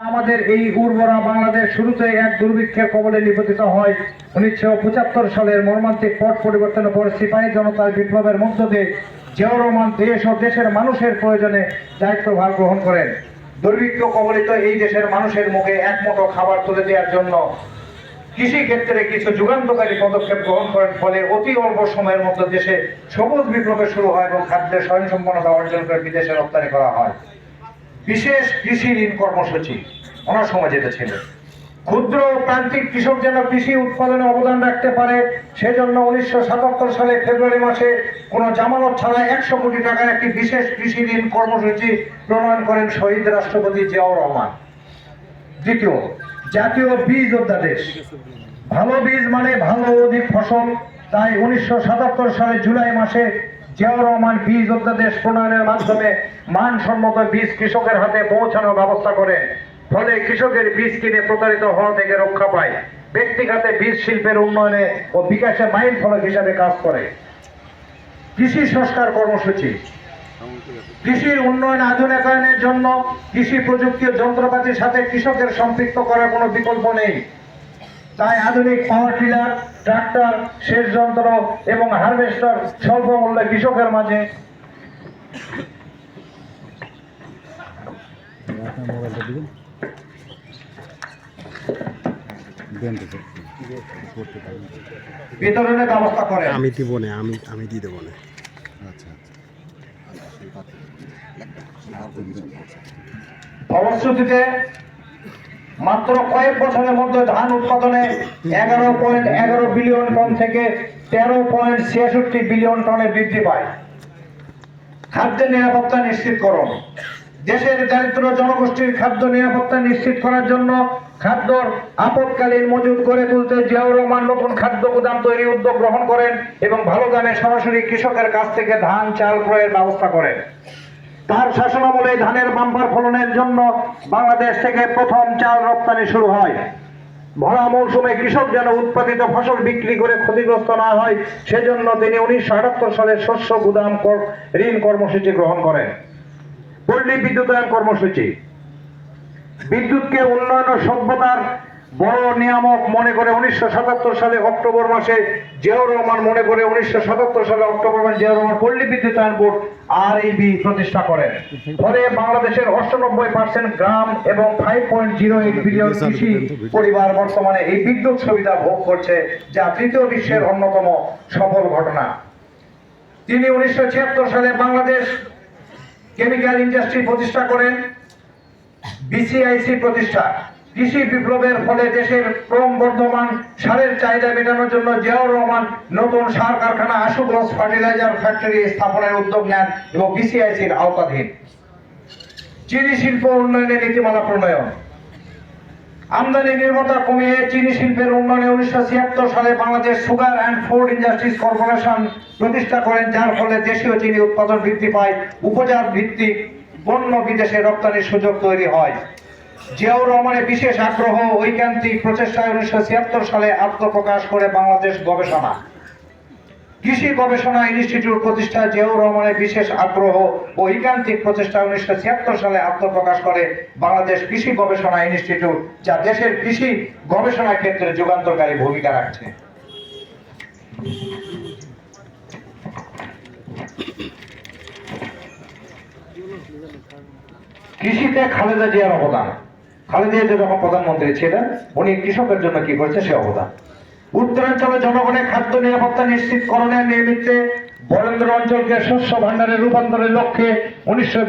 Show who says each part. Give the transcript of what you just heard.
Speaker 1: আমাদের এই উর্বরা বাংলাদেশ শুরুতে এক দুর্ভিক্ষের কবলে নিপতিত হয়। উনিশশো পঁচাত্তর সালের মর্মান্তিক পট পরিবর্তনের পর সিপাহী জনতার বিপ্লবের মধ্য দিয়ে জিয়াউর রহমান দেশ ও দেশের মানুষের প্রয়োজনে দায়িত্বভার গ্রহণ করেন। দুর্ভিক্ষ কবলিত এই দেশের মানুষের মুখে এক মুঠো খাবার তুলে দেওয়ার জন্য কৃষি ক্ষেত্রে কিছু যুগান্তকারী পদক্ষেপ গ্রহণ করেন ফলে অতি অল্প সময়ের মধ্যে দেশে সবুজ বিপ্লবের শুরু হয় এবং খাদ্যের স্বয়ংসম্পন্নতা অর্জন করে বিদেশে রপ্তানি করা হয়। বিশেষ কৃষি ঋণ কর্মসূচি। ওনার সময় যেটা ছিল। ক্ষুদ্র প্রান্তিক কৃষক যেন কৃষি উৎপাদনে অবদান রাখতে পারে, সেজন্য উনিশশো সাতাত্তর সালে ফেব্রুয়ারি মাসে কোনো জামানত ছাড়া একশো কোটি টাকার একটি বিশেষ কৃষি ঋণ কর্মসূচি প্রণয়ন করেন শহীদ রাষ্ট্রপতি জিয়াউর রহমান। দ্বিতীয়, জাতীয় বীজ অধ্যাদেশ। ভালো বীজ মানে ভালো অধিক ফসল। তাই উনিশশো সাতাত্তর সালে জুলাই মাসে জিয়াউর রহমান বীজ অধ্যাদেশ প্রণয়নের মাধ্যমে মানসম্মত বীজ কৃষকের হাতে পৌঁছানোর ব্যবস্থা করেন। ফলে কৃষকের বীজ কিনে প্রতারিত হওয়া থেকে রক্ষা পায়। ব্যক্তিগত বীজ শিল্পের উন্নয়নে ও বিকাশে মাইল ফলক হিসাবে কাজ করে। কৃষি সংস্কার কর্মসূচি। কৃষির উন্নয়ন আধুনিকায়নের জন্য কৃষি প্রযুক্তি যন্ত্রপাতির সাথে কৃষকের সম্পৃক্ত করার কোনো বিকল্প নেই। তাই আধুনিক পাওয়ার টিলার ট্রাক্টর সেচ যন্ত্র এবং হারভেস্টার স্বল্প মূল্যে কৃষকের মাঝে বিতরণের ব্যবস্থা করেন
Speaker 2: আমি দিব না আমি আমি দিয়ে দেবো না।
Speaker 3: আচ্ছা আচ্ছা।
Speaker 1: ফলশ্রুতিতে মাত্র কয়েক বছরের মধ্যে ধান উৎপাদনে এগারো পয়েন্ট এগারো বিলিয়ন টন থেকে তেরো পয়েন্ট ছিয়াষট্টি বিলিয়ন টনে বৃদ্ধি পায়। খাদ্যের নিরাপত্তা নিশ্চিত করুন। দেশের দারিদ্র জনগোষ্ঠীর খাদ্য নিরাপত্তা নিশ্চিত করার জন্য খাদ্যর আপৎকালীন মজুদ করে তুলতে জিয়াউর রহমান নতুন খাদ্য গুদাম তৈরির উদ্যোগ গ্রহণ করেন এবং ভালো দামে সরাসরি কৃষকের কাছ থেকে ধান, চাল ক্রয়ের ব্যবস্থা করেন। তার শাসনামলে ধানের বাম্পার ফলনের জন্য বাংলাদেশ থেকে প্রথম চাল রপ্তানি শুরু হয়। ভরা মৌসুমে কৃষক যেন উৎপাদিত ফসল বিক্রি করে ক্ষতিগ্রস্ত না হয়, সেজন্য তিনি উনিশশো আটাত্তর সালে শস্য গুদাম ঋণ কর্মসূচি গ্রহণ করেন। পল্লী বিদ্যুতায়ন কর্মসূচি। বিদ্যুৎকে উন্নয়ন ও সভ্যতার বড় নিয়ামক মনে করে উনিশশো সাতাত্তর সালে অক্টোবর মাসে জিয়াউর রহমান মনে করে উনিশশো সাতাত্তর সালে অক্টোবর মাসে জিয়াউর রহমান পল্লী বিদ্যুতায়ন বোর্ড আর প্রতিষ্ঠা করেন। ফলে বাংলাদেশের অষ্টানব্বই পার্সেন্ট গ্রাম এবং five point zero eight billion কৃষি পরিবার বর্তমানে এই বিদ্যুৎ সুবিধা ভোগ করছে যা তৃতীয় বিশ্বের অন্যতম সফল ঘটনা। তিনি উনিশশো ছিয়াত্তর সালে বাংলাদেশ কেমিক্যাল ইন্ডাস্ট্রি প্রতিষ্ঠা করেন বিসিআইসি প্রতিষ্ঠা। কৃষি বিপ্লবের ফলে দেশের ক্রমবর্ধমান সারের চাহিদা মেটানোর জন্য জিয়াউর রহমান নতুন সার কারখানা আশুগঞ্জ ফার্টিলাইজার ফ্যাক্টরি স্থাপনের উদ্যোগ নেন এবং বিসিআইসির আওতাধীন। চিনি শিল্প উন্নয়নের নীতিমালা প্রণয়ন। আমদানি নির্ভরতা কমিয়ে চিনি শিল্পের উন্নয়নে উনিশশো ছিয়াত্তর সালে Bangladesh sugar and food industries corporation প্রতিষ্ঠা করেন, যার ফলে দেশীয় চিনি উৎপাদন বৃদ্ধি পায়, উপজাত ভিত্তিক পণ্য বিদেশে রপ্তানির সুযোগ তৈরি হয়। জিয়াউর রহমানের বিশেষ আগ্রহ ঐকান্তিক প্রচেষ্টায় উনিশশো ছিয়াত্তর সালে আত্মপ্রকাশ করে বাংলাদেশ গবেষণা। কৃষি গবেষণা ইনস্টিটিউট প্রতিষ্ঠা জিয়াউর রহমানের বিশেষ আগ্রহ ঐকান্তিক প্রচেষ্টা উনিশশো ছিয়াত্তর সালে আত্মপ্রকাশ করে বাংলাদেশ কৃষি গবেষণা ইনস্টিটিউট, যা দেশের কৃষি গবেষণা ক্ষেত্রে যুগান্তকারী ভূমিকা রাখছে। কৃষিতে খালেদা জিয়ার অবদান? খালেদা জিয়া যখন প্রধানমন্ত্রী ছিলেন, উনি কৃষকের জন্য কি করেছে? সে অবদান। উত্তরাঞ্চলে জনগণের খাদ্য নিরাপত্তা নিশ্চিতকরণের নিমিত্তে বরেন্দ্র অঞ্চলকে শস্য ভাণ্ডারে রূপান্তরের লক্ষ্যে উনিশশো